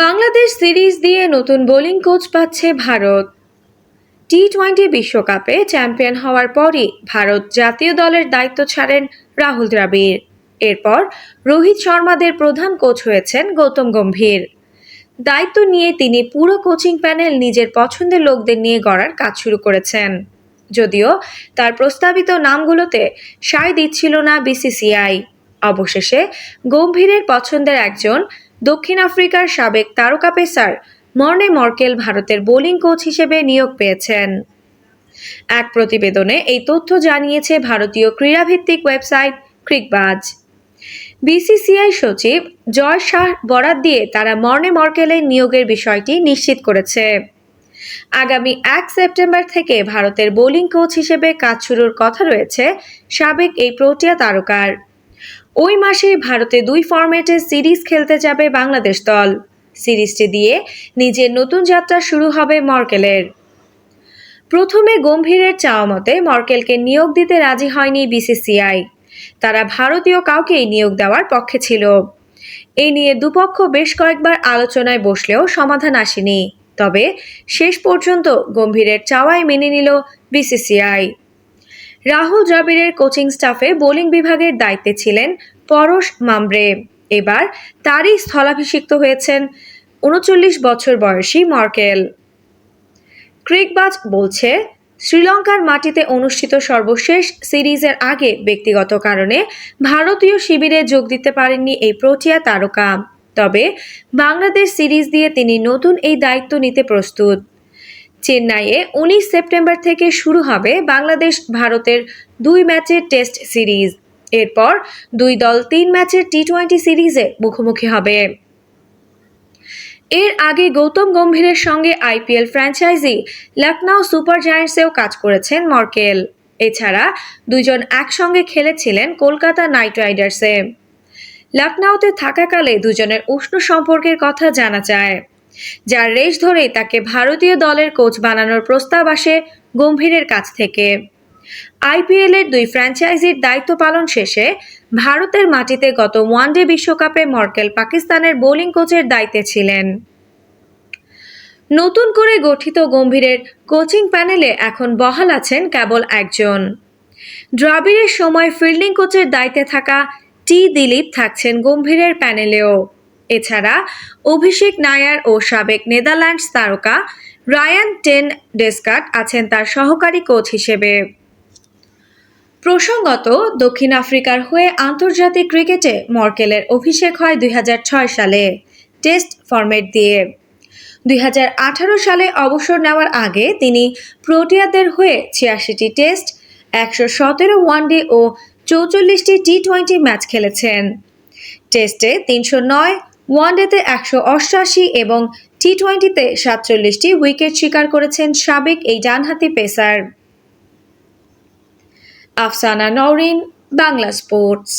Bangladesh series দিয়ে নতুন bowling coach পাচ্ছে ভারত। টি টোয়েন্টি বিশ্বকাপে চ্যাম্পিয়ন হওয়ার পরই ভারত জাতীয় দলের দায়িত্ব ছাড়েন রাহুল দ্রাবিড়। এরপর রোহিত শর্মাদের প্রধান কোচ হয়েছেন গৌতম গম্ভীর। দায়িত্ব নিয়ে তিনি পুরো কোচিং প্যানেল নিজের পছন্দের লোকদের নিয়ে গড়ার কাজ শুরু করেছেন। যদিও তার প্রস্তাবিত নামগুলোতে সায় দিচ্ছিল না বিসিসিআই। অবশেষে গম্ভীরের পছন্দের একজন দক্ষিণ আফ্রিকার সাবেক তারকা পেসার মর্নে মর্কেল ভারতের বোলিং কোচ হিসেবে নিয়োগ পেয়েছেন। এক প্রতিবেদনে এই তথ্য জানিয়েছে ভারতীয় ক্রীড়াভিত্তিক ওয়েবসাইট ক্রিকবাজ। বিসিসিআই সচিব জয় শাহ বরাত দিয়ে তারা মর্নে মর্কেলের নিয়োগের বিষয়টি নিশ্চিত করেছে। আগামী এক সেপ্টেম্বর থেকে ভারতের বোলিং কোচ হিসেবে কাজ শুরুর কথা রয়েছে সাবেক এই প্রোটিয়া তারকার। ওই মাসে ভারতে দুই ফরম্যাটে সিরিজ খেলতে যাবে বাংলাদেশ দল। সিরিজটি দিয়ে নিজের নতুন যাত্রা শুরু হবে মর্কেলের। প্রথমে গম্ভীরের চাওয়া মতে মর্কেলকে নিয়োগ দিতে রাজি হয়নি বিসিসিআই। তারা ভারতীয় কাউকেই নিয়োগ দেওয়ার পক্ষে ছিল। এই নিয়ে দুপক্ষ বেশ কয়েকবার আলোচনায় বসলেও সমাধান আসেনি। তবে শেষ পর্যন্ত গম্ভীরের চাওয়াই মেনে নিল বিসিসিআই। রাহুল দ্রাবিড়ের কোচিং স্টাফে বোলিং বিভাগের দায়িত্বে ছিলেন পরশ মামব্রে এবার তারই স্থলাভিষিক্ত হয়েছেন উনচল্লিশ বছর বয়সী মর্কেল। ক্রিকবাজ বলছে, শ্রীলঙ্কার মাটিতে অনুষ্ঠিত সর্বশেষ সিরিজের আগে ব্যক্তিগত কারণে ভারতীয় শিবিরে যোগ দিতে পারেননি এই প্রোটিয়া তারকা। তবে বাংলাদেশ সিরিজ দিয়ে তিনি নতুন এই দায়িত্ব নিতে প্রস্তুত। চেন্নাইয়ে উনিশ সেপ্টেম্বর থেকে শুরু হবে বাংলাদেশ ভারতের দুই ম্যাচের টেস্ট সিরিজ। এরপর দুই দল তিন ম্যাচের টি টোয়েন্টি সিরিজে মুখোমুখি হবে। এর আগে গৌতম গম্ভীরের সঙ্গে আইপিএল ফ্র্যাঞ্চাইজি লখনৌ সুপার জায়ান্টসেও কাজ করেছেন মর্কেল। এছাড়া দুজন একসঙ্গে খেলেছিলেন কলকাতা নাইট রাইডার্সে। লখনৌতে থাকাকালে দুজনের উষ্ণ সম্পর্কের কথা জানা যায়। যার রেশ ধরেই তাকে ভারতীয় দলের কোচ বানানোর প্রস্তাব আসে গম্ভীরের কাছ থেকে। আইপিএল এর দুই ফ্র্যাঞ্চাইজির দায়িত্ব পালন শেষে ভারতের মাটিতে গত ওয়ানডে বিশ্বকাপে মর্কেল পাকিস্তানের বোলিং কোচের দায়িত্বে ছিলেন। নতুন করে গঠিত গম্ভীরের কোচিং প্যানেলে এখন বহাল আছেন কেবল একজন। দ্রাবিড়ের সময় ফিল্ডিং কোচের দায়িত্বে থাকা টি দিলীপ থাকছেন গম্ভীরের প্যানেলেও। এছাড়া অভিষেক নায়ার ও সাবেক নেদারল্যান্ডস তারকা রায়ান টেন ডেসকাট আছেন তার সহকারী কোচ হিসেবে। প্রসঙ্গত, দক্ষিণ আফ্রিকার হয়ে আন্তর্জাতিক ক্রিকেটে মর্কেলের অভিষেক হয় দুই হাজার ছয় সালে টেস্ট ফরম্যাট দিয়ে। দুই হাজার আঠারো সালে অবসর নেওয়ার আগে তিনি প্রোটিয়াদের হয়ে ছিয়াশিটি টেস্ট, একশো সতেরো ওয়ানডে ও চৌচল্লিশটি টি টোয়েন্টি ম্যাচ খেলেছেন। টেস্টে তিনশো নয় ওয়ানডেতে একশো অষ্টআশি এবং টি টোয়েন্টিতে সাতচল্লিশটি উইকেট শিকার করেছেন সাবেক এই ডানহাতি পেসার। আফসানা নওরিন, বাংলা স্পোর্টস।